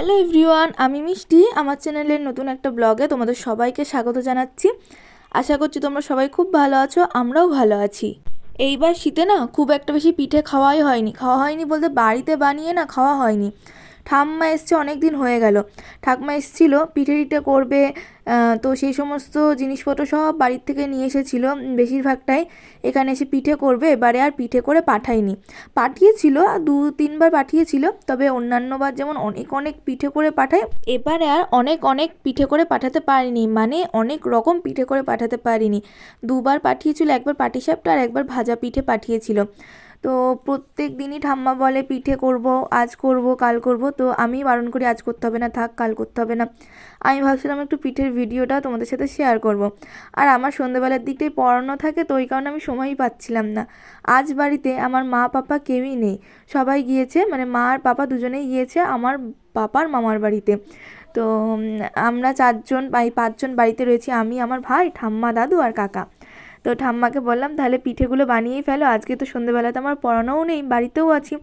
Hello everyone, আমি মিষ্টি। আমার চ্যানেলের নতুন একটা ব্লগে তোমাদের সবাইকে স্বাগত জানাচ্ছি। আশা করছি তোমরা সবাই খুব ভালো আছো, আমরাও ভালো আছি। এইবার শীতে না খুব একটা বেশি পিঠে খাওয়াই হয়নি। খাওয়া হয়নি বলতে বাড়িতে বানিয়ে না খাওয়া হয়নি। ঠাম্মা এসছে অনেক দিন হয়ে গেল। ঠাকমা এসেছিল, পিঠে টিঠে করবে তো সেই সমস্ত জিনিসপত্র সব বাড়ির থেকে নিয়ে এসেছিল বেশিরভাগটাই। এখানে এসে পিঠে করবে, এবারে আর পিঠে করে পাঠায়নি। পাঠিয়েছিল, দু, তিনবার পাঠিয়েছিল, তবে অন্যান্যবার যেমন অনেক অনেক পিঠে করে পাঠায়, এবারে আর অনেক অনেক পিঠে করে পাঠাতে পারিনি। মানে অনেক রকম পিঠে করে পাঠাতে পারিনি। দুবার পাঠিয়েছিল, একবার পাটিসাপটা আর একবার ভাজা পিঠে পাঠিয়েছিল। তো প্রত্যেক দিনই ঠাম্মা বলে, পিঠে করব, আজ করব, কাল করব। তো আমি বারণ করি, আজ করতে হবে না, থাক, কাল করতে হবে না। আমি ভাবছিলাম একটু পিঠের ভিডিওটা তোমাদের সাথে শেয়ার করব। আর আমার সন্ধ্যেবেলার দিকটাই পড়ানো থাকে, তো ওই কারণে আমি সময়ই পাচ্ছিলাম না। আজ বাড়িতে আমার মা, পাপা কেউই নেই। সবাই গিয়েছে মানে মা আর পাপা দুজনেই গিয়েছে, আমার পাপার মামার বাড়িতে। তো আমরা চারজন পাঁচজন বাড়িতে রয়েছি, আমি, আমার ভাই, ঠাম্মা, দাদু আর কাকা। তো ঠাম্মাকে বললাম, তাহলে পিঠেগুলো বানিয়েই ফেলো। আজকে তো সন্ধ্যেবেলাতে আমার পড়ানোও নেই, বাড়িতেও আছি।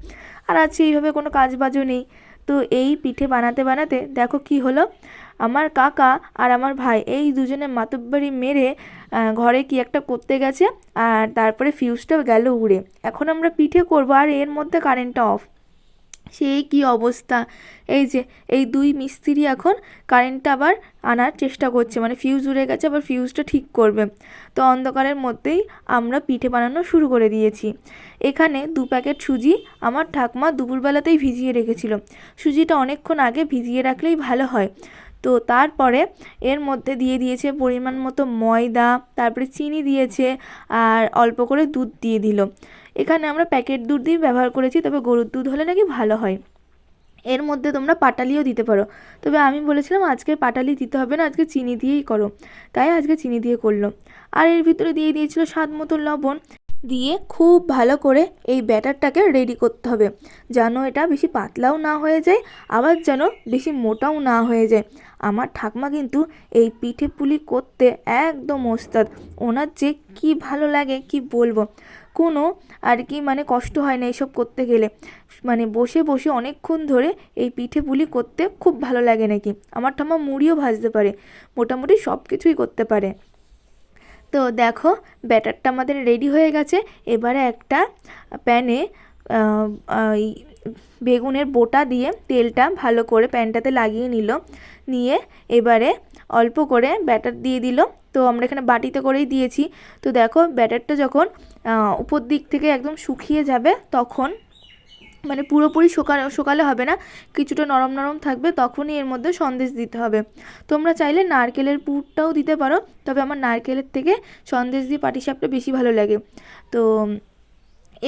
আর আজকে এইভাবে কোনো কাজ বাজও নেই। তো এই পিঠে বানাতে বানাতে দেখো কি হলো। আমার কাকা আর আমার ভাই এই দুজনে মাতব্বারি মেরে ঘরে কি একটা করতে গেছে। আর তারপরে ফিউজটা গেল উড়ে। এখন আমরা পিঠে করব, আর এর মধ্যে কারেন্টটা অফ সেই কি অবস্থা? এই যে, এই দুই মিস্ত্রি এখন কারেন্টটা আবার আনার চেষ্টা করছে। মানে ফিউজ উড়ে গেছে, আবার ফিউজটা ঠিক করবে। তো অন্ধকারের মধ্যেই আমরা পিঠে বানানো শুরু করে দিয়েছি। এখানে দু প্যাকেট সুজি আমার ঠাকমা দুপুরবেলাতেই ভিজিয়ে রেখেছিল। সুজিটা অনেকক্ষণ আগে ভিজিয়ে রাখলেই ভালো হয়। তো তারপরে এর মধ্যে দিয়ে দিয়েছে পরিমাণ মতো ময়দা, তারপরে চিনি দিয়েছে, আর অল্প করে দুধ দিয়ে দিল। এখানে আমরা প্যাকেট দুধ দিয়ে ব্যবহার করেছি, তবে গরুর দুধ হলে নাকি ভালো হয়। এর মধ্যে তোমরা পাটালিও দিতে পারো। তবে আমি বলেছিলাম আজকে পাটালি দিতে হবে না, আজকে চিনি দিয়েই করো। তাই আজকে চিনি দিয়ে করল। আর এর ভিতরে দিয়ে দিয়েছিল স্বাদ মতো লবণ। দিয়ে খুব ভালো করে এই ব্যাটারটাকে রেডি করতে হবে। যেন এটা বেশি পাতলাও না হয়ে যায়, আবার যেন বেশি মোটাও না হয়ে যায়। আমার ঠাকমা কিন্তু এই পিঠে পুলি করতে একদম ওস্তাদ। ওনার যে কি ভালো লাগে, কি বলব? কোনো আর কি মানে কষ্ট হয় না এইসব করতে গেলে। মানে বসে বসে অনেকক্ষণ ধরে এই পিঠে পুলি করতে খুব ভালো লাগে নাকি? আমার ঠাম্মা মুড়িও ভাজতে পারে, মোটামুটি সব কিছুই করতে পারে। তো দেখো, ব্যাটারটা আমাদের রেডি হয়ে গেছে। এবারে একটা প্যানে বেগুনের বোটা দিয়ে তেলটা ভালো করে প্যানটাতে লাগিয়ে নিল। নিয়ে এবারে অল্প করে ব্যাটার দিয়ে দিল। তো আমরা এখানে বাটিতে করেই দিয়েছি। তো দেখো, ব্যাটারটা যখন উপর দিক থেকে একদম শুকিয়ে যাবে, তখন মানে পুরোপুরি শুকানো, শুকালে হবে না, কিছুটা নরম নরম থাকবে, তখনই এর মধ্যে সন্দেশ দিতে হবে। তোমরা চাইলে নারকেলের পুরটাও দিতে পারো, তবে আমার নারকেলের থেকে সন্দেশ দিয়ে পাটিসাপটা বেশি ভালো লাগে। তো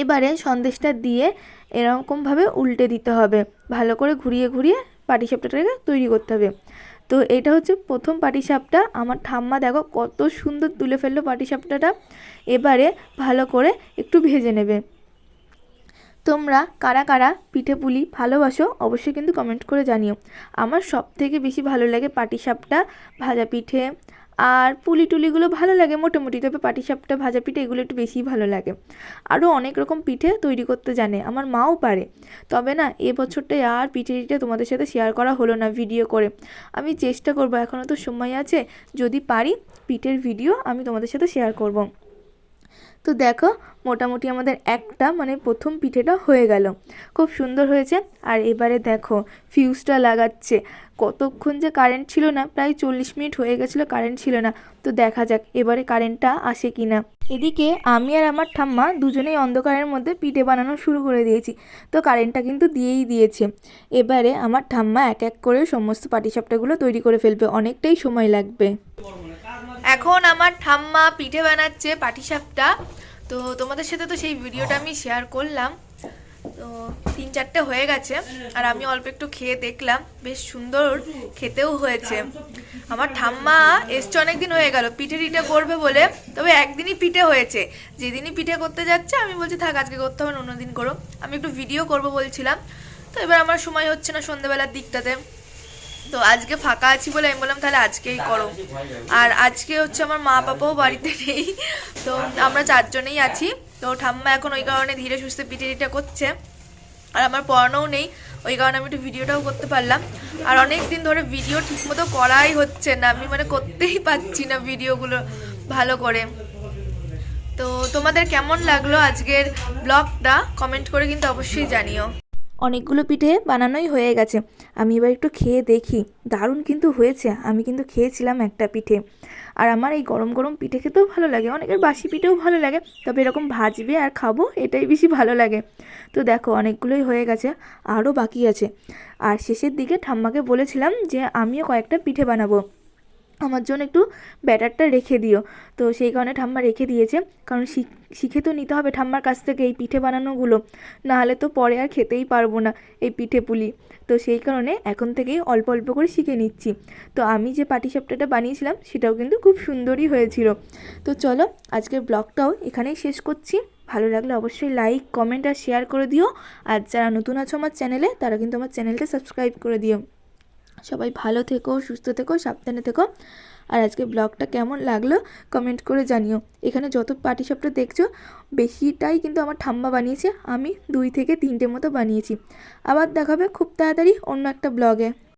এবারে সন্দেশটা দিয়ে এরকমভাবে উল্টে দিতে হবে। ভালো করে ঘুরিয়ে ঘুরিয়ে পাটিসাপটাটাকে তৈরি করতে হবে। তো এটা হচ্ছে প্রথম পাটিসাপটা। আমার ঠাম্মা দেখো কত সুন্দর তুলে ফেলল পাটিসাপটাটা। এবারে ভালো করে একটু ভেজে নেবে। তোমরা কারা কারা পিঠে পুলি ভালোবাসো অবশ্যই কিন্তু কমেন্ট করে জানিও। আমার সব থেকে বেশি ভালো লাগে পাটিসাপটা, ভাজা পিঠে আর পুলি টুলিগুলো ভালো লাগে মোটামুটি, তবে পাটিসাপটা ভাজা পিঠে এগুলো একটু বেশিই ভালো লাগে। আরও অনেক রকম পিঠে তৈরি করতে জানে, আমার মাও পারে। তবে না এবছরটায় আর পিঠে টিঠে তোমাদের সাথে শেয়ার করা হলো না ভিডিও করে। আমি চেষ্টা করব, এখনও তো সময় আছে, যদি পারি, পিঠের ভিডিও আমি তোমাদের সাথে শেয়ার করব। তো দেখো, মোটামুটি আমাদের একটা মানে প্রথম পিঠেটা হয়ে গেল। খুব সুন্দর হয়েছে। আর এবারে দেখো ফিউজটা লাগাচ্ছে। কতক্ষণ যে কারেন্ট ছিল না, প্রায় চল্লিশ মিনিট হয়ে গেছিল কারেন্ট ছিল না। তো দেখা যাক, এবারে কারেন্টটা আসে কি না এদিকে আমি আর আমার ঠাম্মা দুজনেই অন্ধকারের মধ্যে পিঠে বানানো শুরু করে দিয়েছি। তো কারেন্টটা কিন্তু দিয়েই দিয়েছে। এবারে আমার ঠাম্মা এক এক করে সমস্ত পাটিসাপটাগুলো তৈরি করে ফেলবে। অনেকটাই সময় লাগবে। এখন আমার ঠাম্মা পিঠে বানাচ্ছে পাটিসাপটা। তো তোমাদের সাথে তো সেই ভিডিওটা আমি শেয়ার করলাম। তো তিন চারটে হয়ে গেছে আর আমি অল্প একটু খেয়ে দেখলাম বেশ সুন্দর খেতেও হয়েছে। আমার ঠাম্মা এসছে অনেকদিন হয়ে গেল পিঠে টিঠে করবে বলে তবে একদিনই পিঠে হয়েছে। যেদিনই পিঠে করতে যাচ্ছে আমি বলছি থাক আজকে করতে হবে অন্যদিন করো। আমি একটু ভিডিও করব বলছিলাম। তো এবার আমার সময় হচ্ছে না সন্ধ্যেবেলার দিকটাতে। তো আজকে ফাঁকা আছি বলে আমি বললাম, তাহলে আজকেই করো। আর আজকে হচ্ছে আমার মা বাবাও বাড়িতে নেই। তো আমরা চারজনেই আছি। তো ঠাম্মা এখন ওই কারণে ধীরে সুস্থে পিঠে টিঠে করছে। আর আমার পড়ানোও নেই, ওই কারণে আমি একটু ভিডিওটাও করতে পারলাম। আর অনেক দিন ধরে ভিডিও ঠিকমতো করাই হচ্ছে না, আমি মানে করতেই পারছি না ভিডিওগুলো ভালো করে। তো তোমাদের কেমন লাগল আজকের ব্লগটা? কমেন্ট করে কিন্তু অবশ্যই জানিও। অনেকগুলো পিঠে বানানোই হয়ে গেছে। আমি এবার একটু খেয়ে দেখি। দারুণ কিন্তু হয়েছে। আমি কিন্তু খেয়েছিলাম একটা পিঠে। আর আমার এই গরম গরম পিঠে খেতেও ভালো লাগে। অনেকের বাসি পিঠেও ভালো লাগে। তবে এরকম ভাজবে আর খাব, এটাই বেশি ভালো লাগে। তো দেখো, অনেকগুলোই হয়ে গেছে। আরও বাকি আছে। আর শেষের দিকে ঠাম্মাকে বলেছিলাম যে, আমিও কয়েকটা পিঠে বানাবো। আমার জন্য একটু ব্যাটারটা রেখে দিও। তো সেই কারণে ঠাম্মা রেখে দিয়েছে। কারণ শিখ- তো নিতে হবে ঠাম্মার কাছ থেকে এই পিঠে বানানোগুলো। নাহলে তো পরে আর খেতেই পারব না এই পিঠে পুলি। তো সেই কারণে এখন থেকেই অল্প অল্প করে শিখে নিচ্ছি। তো আমি যে পাটিসাপটাটা বানিয়েছিলাম, সেটাও কিন্তু খুব সুন্দরই হয়েছিল। তো চলো আজকের ব্লগটাও এখানেই শেষ করছি। ভালো লাগলে অবশ্যই লাইক, কমেন্ট আর শেয়ার করে দিও। আর যারা নতুন আছো আমার চ্যানেলে, তারা কিন্তু আমার চ্যানেলটা সাবস্ক্রাইব করে দিও। সবাই ভালো থেকো, সুস্থ থেকো, সাবধানে থেকো। আর আজকে ব্লগটা কেমন লাগল কমেন্ট করে জানিও। এখানে যত পার্টি পাটিসাপটা দেখছ, বেশিটাই কিন্তু আমার ঠাম্মা বানিয়েছে। আমি দুই থেকে তিনটে মতো বানিয়েছি। আবার দেখাবে খুব তাড়াতাড়ি অন্য একটা ব্লগে।